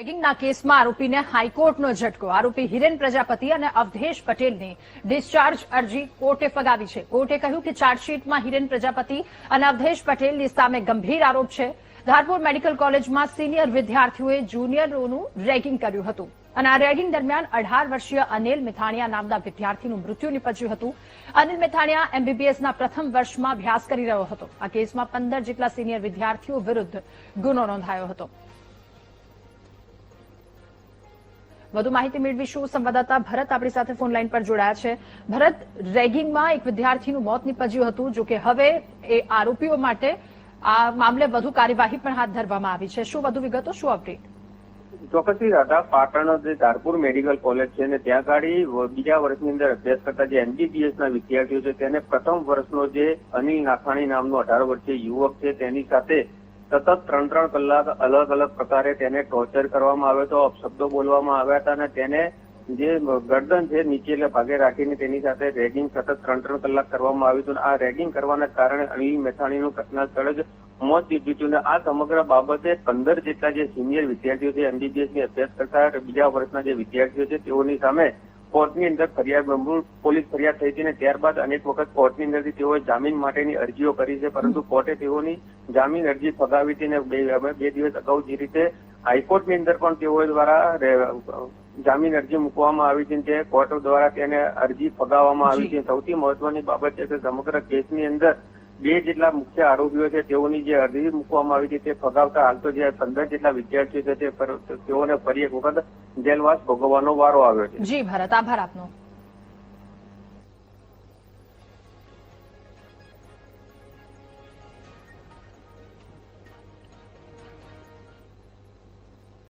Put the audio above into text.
રેગિંગના કેસમાં આરોપીને હાઈકોર્ટનો ઝટકો. આરોપી હિરેન પ્રજાપતિ અને અવધેશ પટેલની ડિસ્ચાર્જ અરજી કોર્ટે ફગાવી છે. કોર્ટે કહ્યું કે ચાર્જશીટમાં હિરેન પ્રજાપતિ અને અવધેશ પટેલની સામે ગંભીર આરોપ છે. ધારપુર મેડિકલ કોલેજમાં સિનિયર વિદ્યાર્થીઓએ જુનિયરોનું રેગિંગ કર્યું હતું. અને આ રેગિંગ દરમિયાન અઢાર વર્ષીય અનિલ મિથાણીયા નામના વિદ્યાર્થીનું મૃત્યુ નિપજ્યું હતું. અનિલ મિથાણીયા એમબીબીએસના પ્રથમ વર્ષમાં અભ્યાસ કરી રહ્યો હતો. આ કેસમાં પંદર જેટલા સિનિયર વિદ્યાર્થીઓ વિરુદ્ધ ગુનો નોંધાયો હતો. વધુ માહિતી મેળવીશું. સંવાદદાતા ભરત આપણી સાથે ફોન લાઈન પર જોડાયા છે. ભરત, રેગિંગમાં એક વિદ્યાર્થીનું મોત નીપજ્યું હતું. જો કે હવે એ આરોપીઓ માટે આ મામલે વધુ કાર્યવાહી પણ હાથ ધરવામાં આવી છે. શું વધુ વિગતો, શું અપડેટ? ચોક્કસથી દાદા પાટણ જે ધારપુર મેડિકલ કોલેજ છે ને ત્યાં ગાડી બીજા વર્ષની અંદર અભ્યાસ કરતા જે એમબીબીએસ ના વિદ્યાર્થીઓ છે, તેને પ્રથમ વર્ષનો જે અનિલ નાથાણી નામનો અઢાર વર્ષીય યુવક છે, તેની સાથે સતત ત્રણ ત્રણ કલાક અલગ અલગ પ્રકારે તેને ટોર્ચર કરવામાં આવ્યો હતો અપશબ્દો બોલવામાં આવ્યા હતા અને તેને જે ગરદન છે નીચે ભાગે રાખીને તેની સાથે રેગિંગ સતત ત્રણ ત્રણ કલાક કરવામાં આવ્યું હતું. આ રેગિંગ કરવાના કારણે અનિલ મેથાણીનું ઘટના સ્થળ જ મોત નીપજ્યું હતું અને આ સમગ્ર બાબતે પંદર જેટલા જે સિનિયર વિદ્યાર્થીઓ છે એમબીબીએસની અભ્યાસ કરતા બીજા વર્ષના જે વિદ્યાર્થીઓ છે, તેઓની સામે કોર્ટની અંદર ફરિયાદ પોલીસ ફરિયાદ થઈ હતી અને ત્યારબાદ અનેક વખત કોર્ટની અંદરથી તેઓએ જામીન માટેની અરજીઓ કરી છે પરંતુ કોર્ટે તેઓની જામીન અરજી ફગાવી હતી અને બે બે દિવસ અગાઉ જે રીતે હાઈકોર્ટની અંદર પણ તેઓ દ્વારા જામીન અરજી મૂકવામાં આવી છે તે કોર્ટ દ્વારા તેને અરજી ફગાવવામાં આવી છે. સૌથી મહત્વની બાબત છે કે સમગ્ર કેસની અંદર બે જેટલા મુખ્ય આરોપીઓ છે, તેઓની જે અરજી મૂકવામાં આવી છે, તે ફગાવતા હાલ તો જે પંદર જેટલા વિદ્યાર્થીઓ છે તેઓને ફરી એક વખત જેલવાસ ભોગવવાનો વારો આવ્યો છે. જી, ભારત, આભાર આપનો.